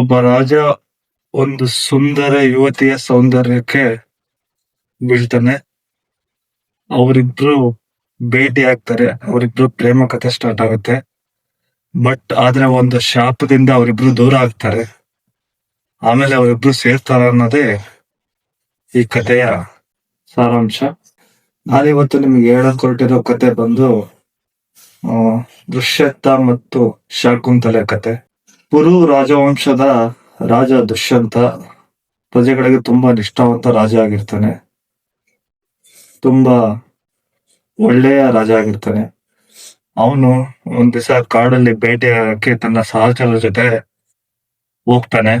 ಒಬ್ಬ ರಾಜ ಒಂದು ಸುಂದರ ಯುವತಿಯ ಸೌಂದರ್ಯಕ್ಕೆ ಬೀಳ್ತಾನೆ. ಅವರಿಬ್ರು ಭೇಟಿ ಆಗ್ತಾರೆ. ಅವರಿಬ್ರು ಪ್ರೇಮ ಕಥೆ ಸ್ಟಾರ್ಟ್ ಆಗುತ್ತೆ. ಬಟ್ ಆದ್ರೆ ಒಂದು ಶಾಪದಿಂದ ಅವರಿಬ್ರು ದೂರ ಆಗ್ತಾರೆ. ಆಮೇಲೆ ಅವರಿಬ್ರು ಸೇರ್ತಾರ ಅನ್ನೋದೇ ಈ ಕಥೆಯ ಸಾರಾಂಶ. ನಾನಿವತ್ತು ನಿಮ್ಗೆ ಹೇಳಕ್ ಹೊರಟಿರೋ ಕತೆ ಬಂದು ದುಷ್ಯಂತ ಮತ್ತು ಶಾಕುಂತಲೆ ಕತೆ ಪುರು ರಾಜವಂಶದ ರಾಜ ದುಷ್ಯಂತ ಪ್ರಜೆಗಳಿಗೆ ತುಂಬಾ ನಿಷ್ಠಾವಂತ ರಾಜ ಆಗಿರ್ತಾನೆ. ತುಂಬಾ ಒಳ್ಳೆಯ ರಾಜ ಆಗಿರ್ತಾನೆ. ಅವನು ಒಂದ್ ದಿವಸ ಕಾಡಲ್ಲಿ ಭೇಟಿಯಾಗಕ್ಕೆ ತನ್ನ ಸಹಚರರ ಜೊತೆ ಹೋಗ್ತಾನೆ.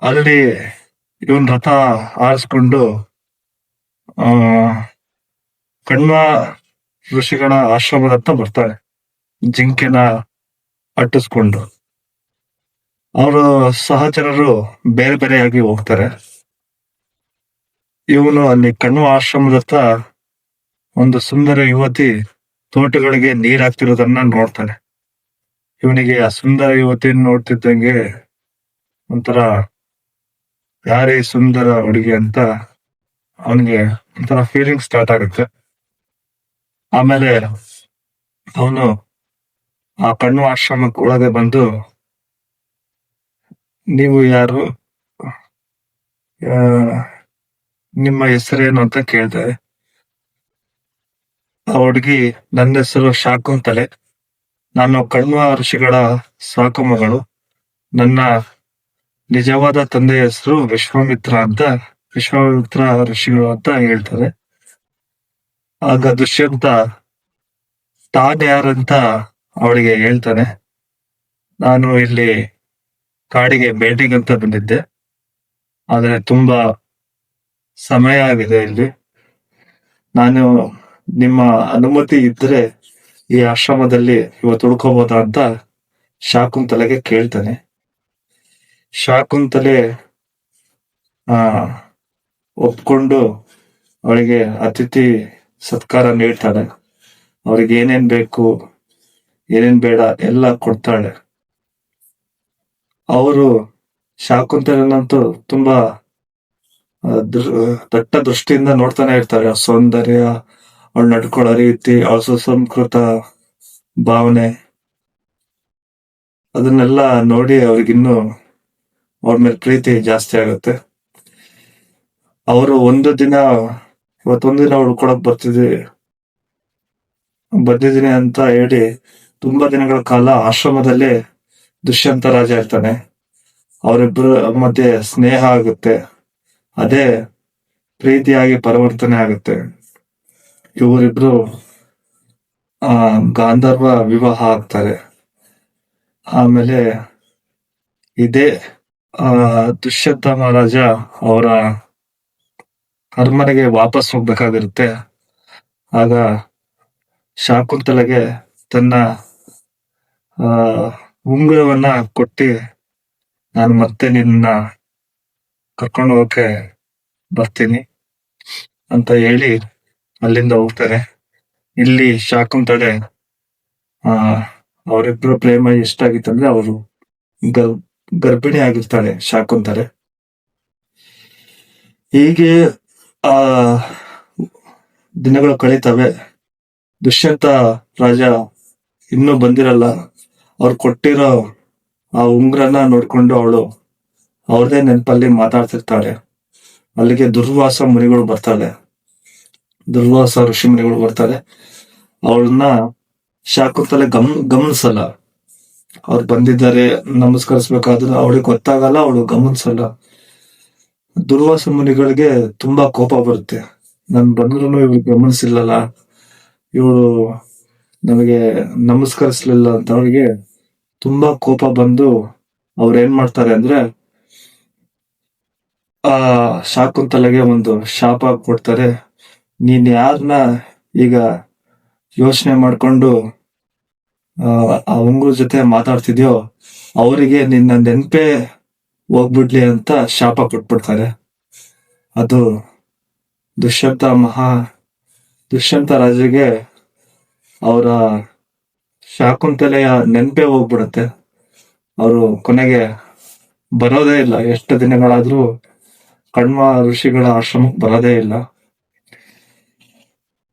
ಅಲ್ಲಿ ಇವನ್ ರಥ ಆರಿಸ್ಕೊಂಡು, ಆ, ಕಣ್ಮ ಋಷಿಗಳ ಆಶ್ರಮದತ್ತ ಬರ್ತಾನೆ, ಜಿಂಕೆನ ಅಟ್ಟಿಸ್ಕೊಂಡು. ಅವರ ಸಹಚರರು ಬೇರೆ ಬೇರೆಯಾಗಿ ಹೋಗ್ತಾರೆ. ಇವನು ಅಲ್ಲಿ ಕಣ್ಣು ಆಶ್ರಮದತ್ತ ಒಂದು ಸುಂದರ ಯುವತಿ ತೋಟಗಳಿಗೆ ನೀರ್ ಹಾಕ್ತಿರೋದನ್ನ ನೋಡ್ತಾನೆ. ಇವನಿಗೆ ಆ ಸುಂದರ ಯುವತಿಯನ್ನು ನೋಡ್ತಿದ್ದಂಗೆ ಒಂಥರ ಯಾರೇ ಸುಂದರ ಹುಡುಗಿ ಅಂತ ಅವನಿಗೆ ಒಂಥರ ಫೀಲಿಂಗ್ ಸ್ಟಾರ್ಟ್ ಆಗುತ್ತೆ. ಆಮೇಲೆ ಅವನು ಆ ಕಣ್ಣು ಆಶ್ರಮಕ್ಕೆ ಒಳಗೆ ಬಂದು ನೀವು ಯಾರು? ನಿಮ್ಮ ಹೆಸರೇನು ಅಂತ ಕೇಳ್ತಾರೆ ಆ ಹುಡುಗಿ ನನ್ನ ಹೆಸರು ಶಾಕುಂತಲೆ ನಾನು ಕಣ್ವ ಋಷಿಗಳ ಸಾಕುಮಗಳು ನನ್ನ ನಿಜವಾದ ತಂದೆಯ ಹೆಸರು ವಿಶ್ವಾಮಿತ್ರ ಅಂತ ವಿಶ್ವಾಮಿತ್ರ ಋಷಿಗಳು ಅಂತ ಹೇಳ್ತಾರೆ. ಆಗ ದುಷ್ಯಂತ ತಾನ್ ಯಾರಂತ ಅವಳಿಗೆ ಹೇಳ್ತಾನೆ. ನಾನು ಇಲ್ಲಿ ಕಾಡಿಗೆ ಅಂತ ಬಂದಿದ್ದೆ. ಆದ್ರೆ ತುಂಬಾ ಸಮಯ ಆಗಿದೆ ಇಲ್ಲಿ. ನಾನು ನಿಮ್ಮ ಅನುಮತಿ ಇದ್ರೆ ಈ ಆಶ್ರಮದಲ್ಲಿ ಇವತ್ತು ಉಳ್ಕೋಬೋದಾ ಅಂತ ಶಾಕುಂತಲೆಗೆ ಕೇಳ್ತಾನೆ. ಶಾಕುಂತಲೆ, ಆ, ಒಪ್ಕೊಂಡು ಅವಳಿಗೆ ಅತಿಥಿ ಸತ್ಕಾರ ನೀಡ್ತಾಳೆ. ಅವ್ರಿಗೆ ಏನೇನ್ ಬೇಕು, ಏನೇನ್ ಬೇಡ ಎಲ್ಲ ಕೊಡ್ತಾಳೆ. ಅವರು ಶಾಕುಂತಲನಂತೂ ತುಂಬಾ ದಟ್ಟ ದೃಷ್ಟಿಯಿಂದ ನೋಡ್ತಾನೆ ಇರ್ತಾರೆ. ಆ ಸೌಂದರ್ಯ, ಅವಳು ನಡ್ಕೊಳ್ಳೋ ರೀತಿ, ಅವಳ ಸುಸಂಸ್ಕೃತ ಭಾವನೆ. ಅದನ್ನೆಲ್ಲ ನೋಡಿ ಅವ್ರಿಗಿನ್ನು ಅವ್ರ ಮೇಲೆ ಪ್ರೀತಿ ಜಾಸ್ತಿ ಆಗುತ್ತೆ. ಅವರು ಒಂದು ದಿನ, ಇವತ್ತೊಂದು ದಿನ ಉಳ್ಕೊಳಕ್ ಬರ್ತಿದ್ವಿ. ಬಂದಿದ್ದೀನಿ ಅಂತ ಹೇಳಿ ತುಂಬಾ ದಿನಗಳ ಕಾಲ ಆಶ್ರಮದಲ್ಲೇ ದುಷ್ಯಂತ ರಾಜ ಇರ್ತಾನೆ. ಅವರಿಬ್ಬರ ಮಧ್ಯೆ ಸ್ನೇಹ ಆಗುತ್ತೆ. ಅದೇ ಪ್ರೀತಿಯಾಗಿ ಪರಿವರ್ತನೆ ಆಗುತ್ತೆ. ಇವರಿಬ್ರು, ಆ, ಗಾಂಧರ್ವ ವಿವಾಹ ಆಗ್ತಾರೆ. ಆಮೇಲೆ ಇದೇ, ಆ, ದುಷ್ಯಂತ ಮಹಾರಾಜ ಅವರ ಅರಮನೆಗೆ ವಾಪಸ್ ಹೋಗ್ಬೇಕಾಗಿರುತ್ತೆ. ಆಗ ಶಾಕುಂತಲೆಗೆ ತನ್ನ, ಆ ಉಂಗುರವನ್ನ ಕೊಟ್ಟಿ ನಾನು ಮತ್ತೆ ನಿನ್ನ ಕರ್ಕೊಂಡು ಹೋಗಕ್ಕೆ ಬರ್ತೀನಿ ಅಂತ ಹೇಳಿ ಅಲ್ಲಿಂದ ಹೋಗ್ತಾರೆ. ಇಲ್ಲಿ ಶಾಕುಂತಳೆ ಆ, ಅವರಿಬ್ರು ಪ್ರೇಮ ಎಷ್ಟಾಗಿತ್ತಂದ್ರೆ ಅವರು ಗರ್, ಗರ್ಭಿಣಿ ಆಗಿರ್ತಾಳೆ ಶಾಕುಂತಳೆ ಹೀಗೆ, ಆ, ದಿನಗಳು ಕಳೀತವೆ. ದುಷ್ಯಂತ ರಾಜ ಇನ್ನೂ ಬಂದಿರಲ್ಲ. ಅವ್ರು ಕೊಟ್ಟಿರೋ ಆ ಉಂಗ್ರನ ನೋಡ್ಕೊಂಡು ಅವಳು ಅವ್ರದೇ ನೆನಪಲ್ಲಿ ಮಾತಾಡ್ತಿರ್ತಾಳೆ. ಅಲ್ಲಿಗೆ ದುರ್ವಾಸ ಮುನಿಗಳು ಬರ್ತಾಳೆ. ದುರ್ವಾಸ ಋಷಿ ಮುನಿಗಳು ಬರ್ತಾರೆ. ಅವಳನ್ನ ಶಾಕುಂತಲೆ ಗಮ್, ಗಮನಿಸಲ್ಲ. ಅವ್ರು ಬಂದಿದ್ದಾರೆ, ನಮಸ್ಕರಿಸ್ಬೇಕಾದ್ರೆ ಅವಳಿಗೆ ಗೊತ್ತಾಗಲ್ಲ, ಅವಳು ಗಮನಿಸಲ್ಲ. ದುರ್ವಾಸ ಮುನಿಗಳಿಗೆ ತುಂಬಾ ಕೋಪ ಬರುತ್ತೆ. ನನ್ ಬಂದ್ರು ಇವಳು ಗಮನಿಸಿಲ್ಲಲ್ಲ. ಇವಳು ನಮಗೆ ನಮಸ್ಕರಿಸ್ಲಿಲ್ಲ ಅಂತ ಅವಳಿಗೆ ತುಂಬಾ ಕೋಪ ಬಂದು ಅವ್ರು ಏನ್ ಮಾಡ್ತಾರೆ ಅಂದ್ರೆ, ಆ ಶಾಕುಂತಲೆಗೆ ಒಂದು ಶಾಪ ಕೊಡ್ತಾರೆ. ನೀನ್ ಯಾರನ್ನ ಈಗ ಯೋಚನೆ ಮಾಡ್ಕೊಂಡು, ಆ ಉಂಗುರ ಜೊತೆ ಮಾತಾಡ್ತಿದ್ಯೋ, ಅವರಿಗೆ ನಿನ್ನ ನೆನ್ಪೇ ಹೋಗ್ಬಿಡ್ಲಿ ಅಂತ ಶಾಪ ಕೊಟ್ಬಿಡ್ತಾರೆ. ಅದು ದುಷ್ಯಂತ ಮಹಾ, ದುಷ್ಯಂತ ರಾಜರಿಗೆ ಅವರ ಶಾಕುಂತಲೆಯ ನೆನಪೇ ಹೋಗ್ಬಿಡುತ್ತೆ. ಅವರು ಕೊನೆಗೆ ಬರೋದೇ ಇಲ್ಲ. ಎಷ್ಟು ದಿನಗಳಾದ್ರೂ ಕಣ್ವ ಋಷಿಗಳ ಆಶ್ರಮಕ್ಕೆ ಬರೋದೇ ಇಲ್ಲ.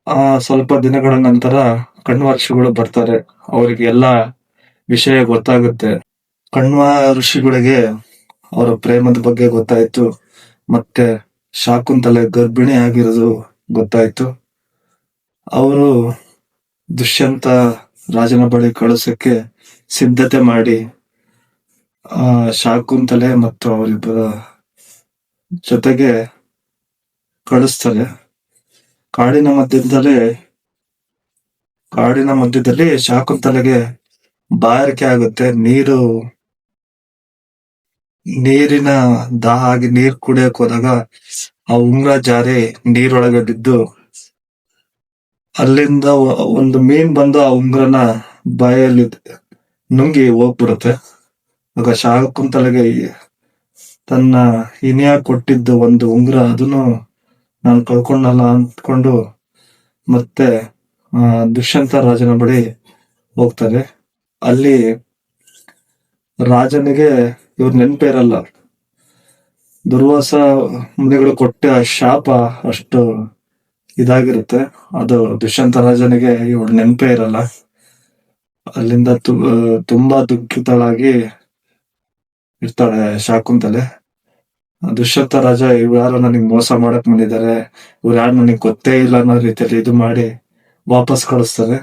ಆ ಸ್ವಲ್ಪ ದಿನಗಳ ನಂತರ ಕಣ್ವ ಋಷಿಗಳು ಬರ್ತಾರೆ. ಅವರಿಗೆ ಎಲ್ಲ ವಿಷಯ ಗೊತ್ತಾಗುತ್ತೆ. ಕಣ್ವ ಋಷಿಗಳಿಗೆ ಅವರ ಪ್ರೇಮದ ಬಗ್ಗೆ ಗೊತ್ತಾಯ್ತು. ಮತ್ತೆ ಶಾಕುಂತಲೆ ಗರ್ಭಿಣಿ ಆಗಿರೋದು ಗೊತ್ತಾಯ್ತು. ಅವರು ದುಷ್ಯಂತ ರಾಜನ ಬಳಿ ಕಳಿಸಕ್ಕೆ ಸಿದ್ಧತೆ ಮಾಡಿ, ಆ, ಶಾಕುಂತಲೆ ಮತ್ತು ಅವರಿಬ್ಬರ ಜೊತೆಗೆ ಕಳಿಸ್ತಾರೆ. ಕಾಡಿನ ಮಧ್ಯದಲ್ಲಿ ಕಾಡಿನ ಮಧ್ಯದಲ್ಲಿ ಶಾಕುಂತಲೆಗೆ ಬಾಯಾರಿಕೆ ಆಗುತ್ತೆ. ನೀರು, ನೀರಿನ ದಾಹ ಆಗಿ ನೀರ್ ಕುಡಿಯಕ್ ಹೋದಾಗ ಆ ಉಂಗ್ರ ಜಾರಿ ನೀರೊಳಗೆ ಬಿದ್ದು ಅಲ್ಲಿಂದ ಒಂದು ಮೀನ್ ಬಂದು ಆ ಉಂಗ್ರನ ಬಾಯಲ್ಲಿ ನುಂಗಿ ಹೋಗ್ಬಿಡುತ್ತೆ. ಆಗ ಶಾಕುಂತಲೆಗೆ ತನ್ನ ಹಿನಿಯ ಕೊಟ್ಟಿದ್ದ ಒಂದು ಉಂಗ್ರ ಅದನ್ನು ನಾನು ಕಳ್ಕೊಂಡಲ್ಲ ಅಂದ್ಕೊಂಡು ಮತ್ತೆ ದುಷ್ಯಂತ ರಾಜನ ಬಳಿ ಹೋಗ್ತಾರೆ ಅಲ್ಲಿ ರಾಜನಿಗೆ ಇವ್ರ ನೆನಪೇ ಇರಲ್ಲ ದುರ್ವಾಸ ಮುನಿಗಳು ಕೊಟ್ಟ ಶಾಪ ಅಷ್ಟು ಇದಾಗಿರುತ್ತೆ. ಅದು ದುಷ್ಯಂತ ರಾಜನಿಗೆ ಇವಳು ನೆನಪೇ ಇರಲ್ಲ. ಅಲ್ಲಿಂದ ತುಂಬಾ ದುಃಖಿತಳಾಗಿ ಇರ್ತಾಳೆ ಶಾಕುಂತಲೆ ದುಷ್ಯಂತ ರಾಜ ಇವ್ಯಾರು ನನಗ್ ಮೋಸ ಮಾಡಕ್ ಬಂದಿದ್ದಾರೆ ಇವ್ರು ಯಾರು ನನಗೆ ಗೊತ್ತೇ ಇಲ್ಲ ಅನ್ನೋ ರೀತಿಯಲ್ಲಿ ಇದು ಮಾಡಿ ವಾಪಸ್ ಕಳಿಸ್ತಾರೆ.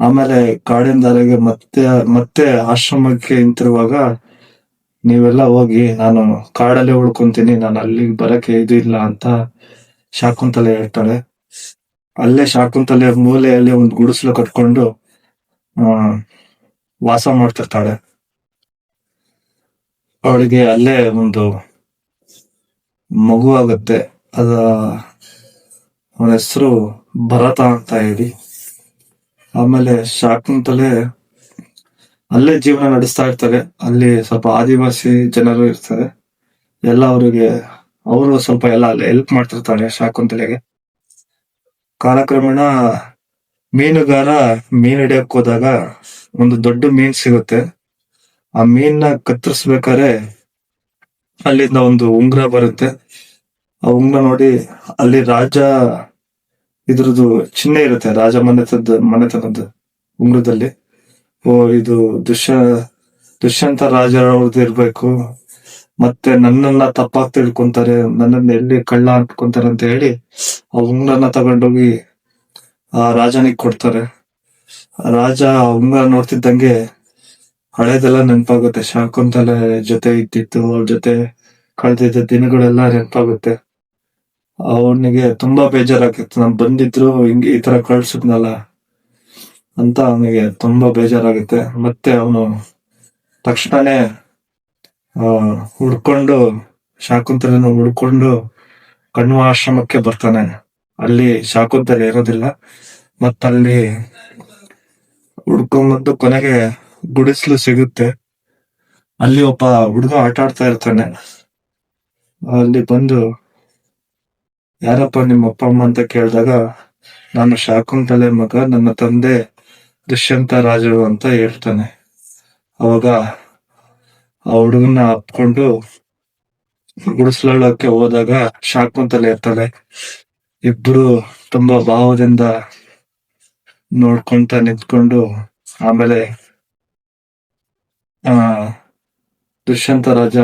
ಆಮೇಲೆ ಕಾಡಿನ ದಾರಿಗೆ ಮತ್ತೆ ಮತ್ತೆ ಆಶ್ರಮಕ್ಕೆ ನಿಂತಿರುವಾಗ ನೀವೆಲ್ಲ ಹೋಗಿ, ನಾನು ಕಾಡಲ್ಲೇ ಉಳ್ಕೊಂತೀನಿ, ನಾನು ಅಲ್ಲಿಗೆ ಬರಕ್ಕೆ ಇದು ಇಲ್ಲ ಅಂತ ಶಾಕುಂತಲೆ ಹೇಳ್ತಾಳೆ. ಅಲ್ಲೇ ಶಾಕುಂತಲೆ ಮೂಲೆಯಲ್ಲಿ ಒಂದು ಗುಡಿಸಲು ಕಟ್ಕೊಂಡು, ಆ, ವಾಸ ಮಾಡ್ತಿರ್ತಾಳೆ. ಅವಳಿಗೆ ಅಲ್ಲೇ ಒಂದು ಮಗು ಆಗುತ್ತೆ. ಅದ, ಅವನ ಹೆಸರು ಭರತ ಅಂತ ಹೇಳಿ. ಆಮೇಲೆ ಶಾಕುಂತಲೆ ಅಲ್ಲೇ ಜೀವನ ನಡೆಸ್ತಾ ಇರ್ತಾರೆ. ಅಲ್ಲಿ ಸ್ವಲ್ಪ ಆದಿವಾಸಿ ಜನರು ಇರ್ತಾರೆ. ಎಲ್ಲ ಅವರಿಗೆ ಅವರು ಸ್ವಲ್ಪ ಎಲ್ಲ ಹೆಲ್ಪ್ ಮಾಡ್ತಿರ್ತಾರೆ ಶಾಕುಂತಲೆಗೆ ಕಾಲಕ್ರಮೇಣ ಮೀನುಗಾರ ಮೀನ್ ಹಿಡಿಯಕ್ ಹೋದಾಗ ಒಂದು ದೊಡ್ಡ ಮೀನ್ ಸಿಗುತ್ತೆ. ಆ ಮೀನ್ನ ಕತ್ತರಿಸ್ಬೇಕಾದ್ರೆ ಅಲ್ಲಿಂದ ಒಂದು ಉಂಗ್ರ ಬರುತ್ತೆ. ಆ ಉಂಗ್ರ ನೋಡಿ ಅಲ್ಲಿ ರಾಜ ಇದ್ರದ್ದು ಚಿಹ್ನೆ ಇರುತ್ತೆ, ರಾಜ ಮನೆತದ ಮನೆತನದ್ದು ಉಂಗ್ರದಲ್ಲಿ. ಓ, ಇದು ದುಷ್ಯ, ದುಷ್ಯಂತ ರಾಜರವ್ರದ್ದು ಇರ್ಬೇಕು. ಮತ್ತೆ ನನ್ನನ್ನ ತಪ್ಪಾಗಿ ತಿಳ್ಕೊಂತಾರೆ, ನನ್ನನ್ನ ಎಲ್ಲಿ ಕಳ್ಳ ಅನ್ಕೊಂತಾರೆ ಅಂತ ಹೇಳಿ ಆ ಉಂಗ್ರನ್ನ ತಗೊಂಡೋಗಿ ಆ ರಾಜನಿಗೆ ಕೊಡ್ತಾರೆ. ರಾಜ ಉಂಗ್ರ ನೋಡ್ತಿದ್ದಂಗೆ ಹಳೇದೆಲ್ಲ ನೆನಪಾಗುತ್ತೆ. ಶಾಕುಂತಲೆ ಜೊತೆ ಇದ್ದಿತ್ತು ಅವ್ರ ಜೊತೆ ಕಳೆದಿದ್ದ ದಿನಗಳೆಲ್ಲ ನೆನಪಾಗುತ್ತೆ. ಅವನಿಗೆ ತುಂಬಾ ಬೇಜಾರಾಗಿತ್ತು ನಾನು ಬಂದಿದ್ರು ಹಿಂಗೆ ಈ ತರ ಕಳ್ಸಿದ್ನಲ್ಲ ಅಂತ ಅವನಿಗೆ ತುಂಬಾ ಬೇಜಾರಾಗುತ್ತೆ. ಮತ್ತೆ ಅವನು ತಕ್ಷಣನೇ ಆ, ಹುಡ್ಕೊಂಡು ಶಾಕುಂತಲನ್ನು ಹುಡ್ಕೊಂಡು ಕಣ್ಣು ಆಶ್ರಮಕ್ಕೆ ಬರ್ತಾನೆ. ಅಲ್ಲಿ ಶಾಕುಂತಲ ಇರೋದಿಲ್ಲ. ಮತ್ತಲ್ಲಿ ಹುಡ್ಕೊಂಬಂದು ಕೊನೆಗೆ ಗುಡಿಸ್ಲು ಸಿಗುತ್ತೆ. ಅಲ್ಲಿ ಒಬ್ಬ ಹುಡುಗ ಆಟ ಆಡ್ತಾ ಇರ್ತಾನೆ. ಅಲ್ಲಿ ಬಂದು, ಯಾರಪ್ಪ ನಿಮ್ಮ ಅಪ್ಪ, ಅಮ್ಮ ಅಂತ ಕೇಳಿದಾಗ, ನಾನು ಶಾಕುಂತಲೆ ಮಗ, ನನ್ನ ತಂದೆ ದುಷ್ಯಂತ ರಾಜರು ಅಂತ ಹೇಳ್ತಾನೆ. ಅವಾಗ ಆ ಹುಡುಗನ ಅಪ್ಕೊಂಡು ಗುಡಿಸ್ಲಕ್ಕೆ ಹೋದಾಗ ಶಾಕುಂತಲೆ ಇರ್ತಾಳೆ. ಇಬ್ರು ತುಂಬಾ ಭಾವದಿಂದ ನೋಡ್ಕೊಂತ ನಿಂತ್ಕೊಂಡು ಆಮೇಲೆ, ಆ, ದುಷ್ಯಂತ ರಾಜ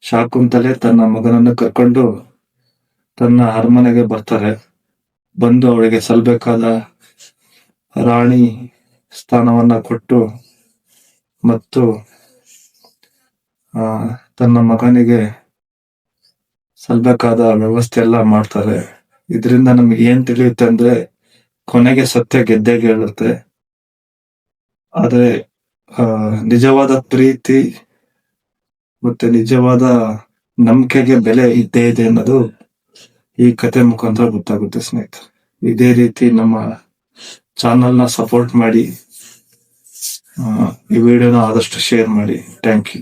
ಶಾಕುಂತಲೆ ತನ್ನ ಮಗನನ್ನು ಕರ್ಕೊಂಡು ತನ್ನ ಅರಮನೆಗೆ ಬರ್ತಾರೆ. ಬಂದು ಅವಳಿಗೆ ಸಲ್ಬೇಕಾದ ರಾಣಿ ಸ್ಥಾನವನ್ನ ಕೊಟ್ಟು ಮತ್ತು ತನ್ನ ಮಗನಿಗೆ ಸಲ್ಬೇಕಾದ ವ್ಯವಸ್ಥೆ ಎಲ್ಲ ಮಾಡ್ತಾರೆ. ಇದರಿಂದ ನಮ್ಗೆ ಏನ್ ತಿಳಿಯುತ್ತೆ ಅಂದ್ರೆ ಕೊನೆಗೆ ಸತ್ಯ ಗೆದ್ದೆ ಗೆಲ್ಲುತ್ತೆ. ಆದ್ರೆ ಆ ನಿಜವಾದ ಪ್ರೀತಿ ಮತ್ತೆ ನಿಜವಾದ ನಂಬಿಕೆಗೆ ಬೆಲೆ ಇದ್ದೇ ಇದೆ ಅನ್ನೋದು ಈ ಕತೆ ಮುಖಾಂತರ ಗೊತ್ತಾಗುತ್ತೆ ಸ್ನೇಹಿತರೆ. ಇದೇ ರೀತಿ ನಮ್ಮ ಚಾನಲ್ನ ಸಪೋರ್ಟ್ ಮಾಡಿ ಆ, ಈ ವಿಡಿಯೋನ ಆದಷ್ಟು ಶೇರ್ ಮಾಡಿ. Thank you